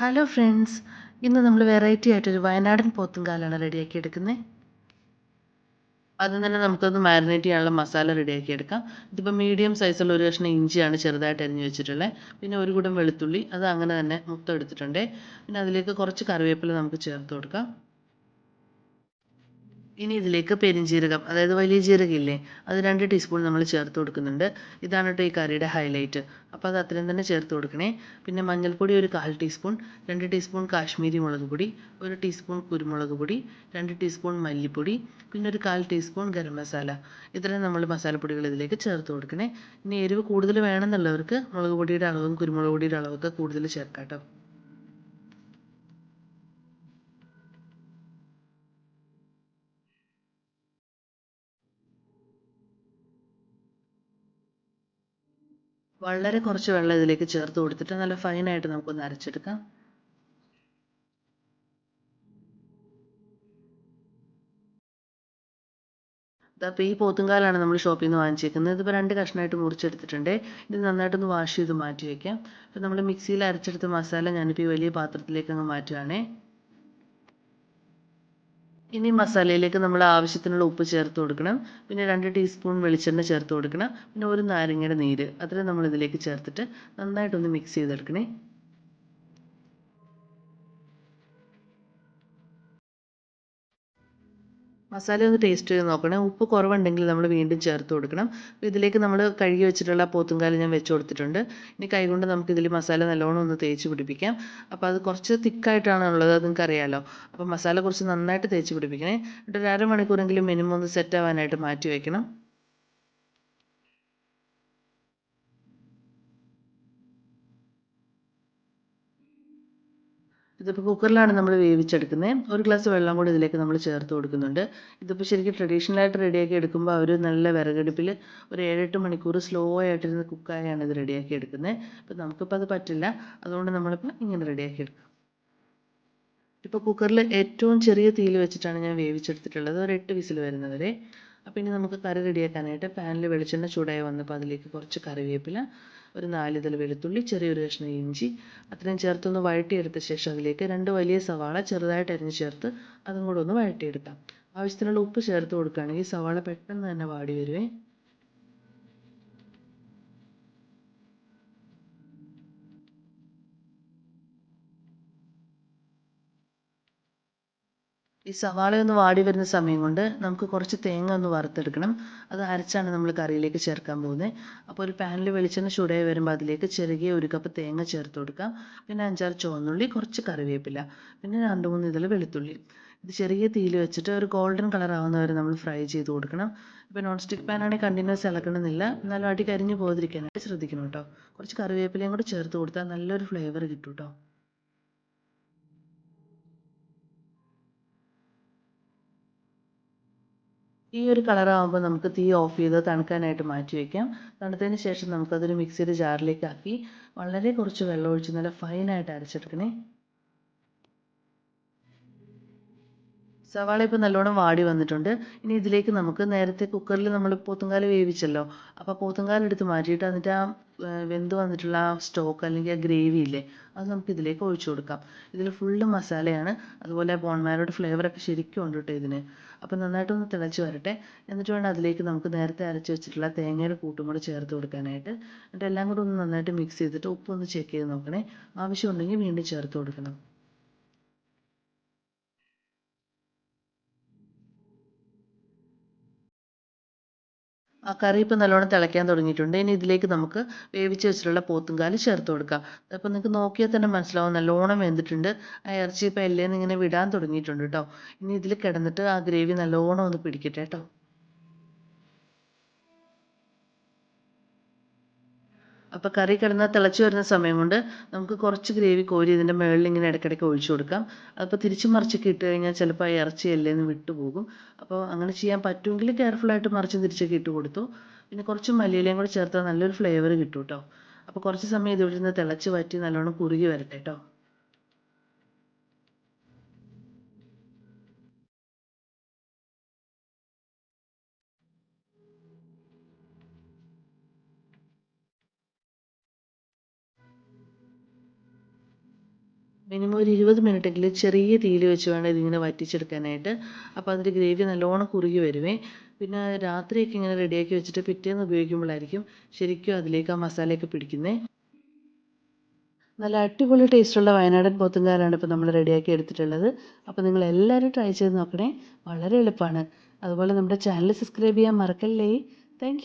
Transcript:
Hello friends ഇന്ന് നമ്മൾ variety ആയിട്ടൊരു വയനാടൻ പോത്തുംകാലാണ് റെഡിയാക്കി എടുക്കുന്നത് ആദ്യം തന്നെ നമുക്കൊന്ന് മാരിനേറ്റ് ചെയ്യാനുള്ള മസാല റെഡിയാക്കി എടുക്കാം. ഇതിപ്പോൾ മീഡിയം സൈസുള്ള ഒരു കഷ്ണം ഇഞ്ചിയാണ് ചെറുതായിട്ട് അരിഞ്ഞു വെച്ചിട്ടുള്ളത് പിന്നെ ഒരു കൂടം വെളുത്തുള്ളി അത് അങ്ങനെ തന്നെ മൊത്തം എടുത്തിട്ടുണ്ട്. പിന്നെ അതിലേക്ക് കുറച്ച് കറിവേപ്പില നമുക്ക് ചേർത്ത് കൊടുക്കാം. ഇനി ഇതിലേക്ക് പെരിഞ്ജീരകം അതായത് വലിയ ജീരകം ഇല്ലേ അത് രണ്ട് ടീസ്പൂൺ നമ്മൾ ചേർത്ത് കൊടുക്കുന്നുണ്ട്. ഇതാണ് കേട്ടോ ഈ കറിയുടെ ഹൈലൈറ്റ് അപ്പോൾ അത് അത്രയും തന്നെ ചേർത്ത് കൊടുക്കണേ. പിന്നെ മഞ്ഞൾപ്പൊടി ഒരു കാൽ ടീസ്പൂൺ രണ്ട് ടീസ്പൂൺ കാശ്മീരി മുളക് പൊടി ഒരു ടീസ്പൂൺ കുരുമുളക് പൊടി രണ്ട് ടീസ്പൂൺ മല്ലിപ്പൊടി പിന്നെ ഒരു കാൽ ടീസ്പൂൺ ഗരം മസാല. ഇത്രയും നമ്മൾ മസാലപ്പൊടികൾ ഇതിലേക്ക് ചേർത്ത് കൊടുക്കണേ. ഇനി എരിവ് കൂടുതൽ വേണമെന്നുള്ളവർക്ക് മുളക് പൊടിയുടെ അളവും കുരുമുളക് പൊടിയുടെ അളവൊക്കെ കൂടുതൽ ചേർക്കാം കേട്ടോ വളരെ കുറച്ച് വെള്ളം ഇതിലേക്ക് ചേർത്ത് കൊടുത്തിട്ട് നല്ല ഫൈനായിട്ട് നമുക്കൊന്ന് അരച്ചെടുക്കാം. അപ്പോൾ ഈ പോത്തുംകാലാണ് നമ്മൾ ഷോപ്പിൽ നിന്ന് വാങ്ങിച്ചേക്കുന്നത്. ഇതിപ്പോൾ രണ്ട് കഷ്ണമായിട്ട് മുറിച്ചെടുത്തിട്ടുണ്ട്. ഇത് നന്നായിട്ടൊന്ന് വാഷ് ചെയ്ത് മാറ്റി വയ്ക്കാം അപ്പോൾ നമ്മൾ മിക്സിയിൽ അരച്ചെടുത്ത മസാല ഞാനിപ്പോൾ ഈ വലിയ പാത്രത്തിലേക്ക് അങ്ങ് മാറ്റുകയാണേ ഇനി മസാലയിലേക്ക് നമ്മൾ ആവശ്യത്തിനുള്ള ഉപ്പ് ചേർത്ത് കൊടുക്കണം. പിന്നെ രണ്ട് ടീസ്പൂൺ വെളിച്ചെണ്ണ ചേർത്ത് കൊടുക്കണം. പിന്നെ ഒരു നാരങ്ങയുടെ നീര്. അത്രയും നമ്മൾ ഇതിലേക്ക് ചേർത്തിട്ട് നന്നായിട്ടൊന്ന് മിക്സ് ചെയ്തെടുക്കണേ. മസാല ഒന്ന് ടേസ്റ്റ് ചെയ്ത് നോക്കണേ. ഉപ്പ് കുറവുണ്ടെങ്കിൽ നമ്മൾ വീണ്ടും ചേർത്ത് കൊടുക്കണം. അപ്പോൾ ഇതിലേക്ക് നമ്മൾ കഴുകി വെച്ചിട്ടുള്ള പോത്തുംകാൽ ഞാൻ വെച്ച് കൊടുത്തിട്ടുണ്ട്. ഇനി കൈകൊണ്ട് നമുക്ക് ഇതിൽ മസാല നല്ലോണം ഒന്ന് തേച്ച് പിടിപ്പിക്കാം. അപ്പോൾ അത് കുറച്ച് തിക്കായിട്ടാണ് ഉള്ളത്. അത് നിങ്ങൾക്ക് അറിയാലോ. അപ്പോൾ മസാല കുറച്ച് നന്നായിട്ട് തേച്ച് പിടിപ്പിക്കണേ. എന്നിട്ട് ഒരു അരമണിക്കൂറെങ്കിലും മിനിമം ഒന്ന് സെറ്റ് ആവാനായിട്ട് മാറ്റി വയ്ക്കണം ഇതിപ്പോൾ കുക്കറിലാണ് നമ്മൾ വേവിച്ചെടുക്കുന്നത് ഒരു ഗ്ലാസ് വെള്ളം കൂടി ഇതിലേക്ക് നമ്മൾ ചേർത്ത് കൊടുക്കുന്നുണ്ട്. ഇതിപ്പോൾ ശരിക്കും ട്രഡീഷണലായിട്ട് റെഡിയാക്കി എടുക്കുമ്പോൾ ഒരു നല്ല വിറകടുപ്പിൽ ഒരു ഏഴെട്ട് മണിക്കൂർ സ്ലോ ആയിട്ടിരുന്ന് കുക്കായാണ് ഇത് റെഡിയാക്കി എടുക്കുന്നത് അപ്പോൾ നമുക്കിപ്പോൾ അത് പറ്റില്ല. അതുകൊണ്ട് നമ്മളിപ്പോൾ ഇങ്ങനെ റെഡിയാക്കി എടുക്കാം. ഇപ്പോൾ കുക്കറിൽ ഏറ്റവും ചെറിയ തീയിൽ വെച്ചിട്ടാണ് ഞാൻ വേവിച്ചെടുത്തിട്ടുള്ളത്. ഒരു എട്ട് വിസിൽ വരുന്നവരെ അപ്പോൾ ഇനി നമുക്ക് കറി റെഡിയാക്കാനായിട്ട് പാനിൽ വെളിച്ചെണ്ണ ചൂടായി വന്നപ്പോൾ അതിലേക്ക് കുറച്ച് കറിവേപ്പില ഒരു നാല് നാലിതൾ വെളുത്തുള്ളി ചെറിയൊരു കഷ്ണം ഇഞ്ചി അത്രയും ചേർത്തൊന്ന് വഴറ്റിയെടുത്ത ശേഷം അതിലേക്ക് രണ്ട് വലിയ സവാള ചെറുതായിട്ട് അരിഞ്ഞ് ചേർത്ത് അതും കൂടെ ഒന്ന് വഴട്ടിയെടുക്കാം ആവശ്യത്തിനുള്ള ഉപ്പ് ചേർത്ത് കൊടുക്കുകയാണെങ്കിൽ സവാള പെട്ടെന്ന് തന്നെ വാടി വരുവേ. ഈ സവാള ഒന്ന് വാടി വരുന്ന സമയം കൊണ്ട് നമുക്ക് കുറച്ച് തേങ്ങ ഒന്ന് വറുത്തെടുക്കണം. അത് അരച്ചാണ് നമ്മൾ കറിയിലേക്ക് ചേർക്കാൻ പോകുന്നത് അപ്പോൾ ഒരു പാനിൽ വെളിച്ചെണ്ണ ചൂടായി വരുമ്പോൾ അതിലേക്ക് ചെറുകിയ ഒരു കപ്പ് തേങ്ങ ചേർത്ത് കൊടുക്കാം പിന്നെ അഞ്ചാറ് ചുവന്നുള്ളി കുറച്ച് കറിവേപ്പില പിന്നെ രണ്ട് മൂന്ന് ഇതിൽ വെളുത്തുള്ളി. ഇത് ചെറിയ തീയിൽ വെച്ചിട്ട് ഒരു ഗോൾഡൻ കളർ ആവുന്നവരെ നമ്മൾ ഫ്രൈ ചെയ്ത് കൊടുക്കണം. ഇപ്പോൾ നോൺ സ്റ്റിക്ക് പാനാണെങ്കിൽ കണ്ടിന്യൂസ് ഇളക്കണമെന്നില്ല. എന്നാലും അടി കരിഞ്ഞു പോകാതിരിക്കാനായിട്ട് ശ്രദ്ധിക്കണം കേട്ടോ. കുറച്ച് കറിവേപ്പിലയും കൂടെ ചേർത്ത് കൊടുത്താൽ നല്ലൊരു ഫ്ലേവർ കിട്ടും കേട്ടോ. ഈ ഒരു കളറാകുമ്പോൾ നമുക്ക് തീ ഓഫ് ചെയ്ത് തണുക്കാനായിട്ട് മാറ്റി വയ്ക്കാം തണുത്തതിന് ശേഷം നമുക്കതൊരു മിക്സിയുടെ ജാറിലേക്കാക്കി വളരെ കുറച്ച് വെള്ളം ഒഴിച്ച് നല്ല ഫൈനായിട്ട് അരച്ചെടുക്കണേ. സവാള ഇപ്പോൾ നല്ലോണം വാടി വന്നിട്ടുണ്ട്. ഇനി ഇതിലേക്ക് നമുക്ക് നേരത്തെ കുക്കറിൽ നമ്മൾ പോത്തുംകാൽ വേവിച്ചല്ലോ. അപ്പോൾ പോത്തുങ്കാൽ എടുത്ത് മാറ്റിയിട്ട് എന്നിട്ട് ആ വെന്ത് വന്നിട്ടുള്ള ആ സ്റ്റോക്ക് അല്ലെങ്കിൽ ആ ഗ്രേവി ഇല്ലേ അത് നമുക്ക് ഇതിലേക്ക് ഒഴിച്ചു കൊടുക്കാം. ഇതിൽ ഫുള്ള് മസാലയാണ്. അതുപോലെ ബോൺമാരോട് ഫ്ലേവറൊക്കെ ശരിക്കും ഉണ്ട് കേട്ടോ ഇതിന്. അപ്പോൾ നന്നായിട്ടൊന്ന് തിളച്ച് വരട്ടെ. എന്നിട്ട് വേണം അതിലേക്ക് നമുക്ക് നേരത്തെ അരച്ച് വെച്ചിട്ടുള്ള തേങ്ങയുടെ കൂട്ടും കൂടെ ചേർത്ത് കൊടുക്കാനായിട്ട്. എന്നിട്ട് എല്ലാം കൂടെ ഒന്ന് നന്നായിട്ട് മിക്സ് ചെയ്തിട്ട് ഉപ്പൊന്ന് ചെക്ക് ചെയ്ത് നോക്കണേ. ആവശ്യമുണ്ടെങ്കിൽ വീണ്ടും ചേർത്ത് കൊടുക്കണം. ആ കറി ഇപ്പോൾ നല്ലോണം തിളയ്ക്കാൻ തുടങ്ങിയിട്ടുണ്ട്. ഇനി ഇതിലേക്ക് നമുക്ക് വേവിച്ച് വെച്ചിട്ടുള്ള പോത്തുംകാൽ ചേർത്ത് കൊടുക്കാം. അപ്പോൾ നിങ്ങൾക്ക് നോക്കിയാൽ തന്നെ മനസ്സിലാവും. നല്ലോണം വെന്തിട്ടുണ്ട്. ആ ഇറച്ചി ഇപ്പോൾ എല്ലേന്ന് ഇങ്ങനെ വിടാൻ തുടങ്ങിയിട്ടുണ്ട് കേട്ടോ. ഇനി ഇതിൽ കിടന്നിട്ട് ആ ഗ്രേവി നല്ലോണം ഒന്ന് പിടിക്കട്ടെ കേട്ടോ. അപ്പോൾ കറി കിടന്ന് തിളച്ച് വരുന്ന സമയം കൊണ്ട് നമുക്ക് കുറച്ച് ഗ്രേവി കോരി ഇതിന്റെ മുകളിൽ ഇങ്ങനെ ഇടയ്ക്കിടയ്ക്ക് ഒഴിച്ചു കൊടുക്കാം. അപ്പോൾ തിരിച്ച് മറിച്ചൊക്കെ ഇട്ട് കഴിഞ്ഞാൽ ചിലപ്പോൾ ആ ഇറച്ചി എല്ലേന്ന് വിട്ടുപോകും അപ്പോൾ അങ്ങനെ ചെയ്യാൻ പറ്റുമെങ്കിൽ കെയർഫുള്ളായിട്ട് മറിച്ച് തിരിച്ചൊക്കെ ഇട്ട് കൊടുത്തു. പിന്നെ കുറച്ച് മല്ലിയിലയും കൂടി ചേർത്താൽ നല്ലൊരു ഫ്ലേവർ കിട്ടും കേട്ടോ അപ്പോൾ കുറച്ച് സമയം ഇതിവിടെ നിന്ന് തിളച്ച് വറ്റി നല്ലോണം കുറുകി വരട്ടെ കേട്ടോ മിനിമം ഒരു ഇരുപത് മിനിറ്റെങ്കിലും ചെറിയ തീയിൽ വെച്ച് വേണം ഇതിങ്ങനെ വറ്റിച്ചെടുക്കാനായിട്ട്. അപ്പോൾ അതിന്റെ ഗ്രേവി നല്ലോണം കുറുകി വരുമേ പിന്നെ രാത്രിയൊക്കെ ഇങ്ങനെ റെഡിയാക്കി വെച്ചിട്ട് പിറ്റേന്ന് ഉപയോഗിക്കുമ്പോഴായിരിക്കും ശരിക്കും അതിലേക്ക് ആ മസാലയൊക്കെ പിടിക്കുന്നത് നല്ല അടിപൊളി ടേസ്റ്റുള്ള വയനാടൻ പോത്തുംകാലാണ് ഇപ്പോൾ നമ്മൾ റെഡിയാക്കി എടുത്തിട്ടുള്ളത്. അപ്പോൾ നിങ്ങൾ എല്ലാവരും ട്രൈ ചെയ്ത് നോക്കണേ. വളരെ എളുപ്പമാണ് അതുപോലെ നമ്മുടെ ചാനൽ സബ്സ്ക്രൈബ് ചെയ്യാൻ മറക്കല്ലേ. താങ്ക്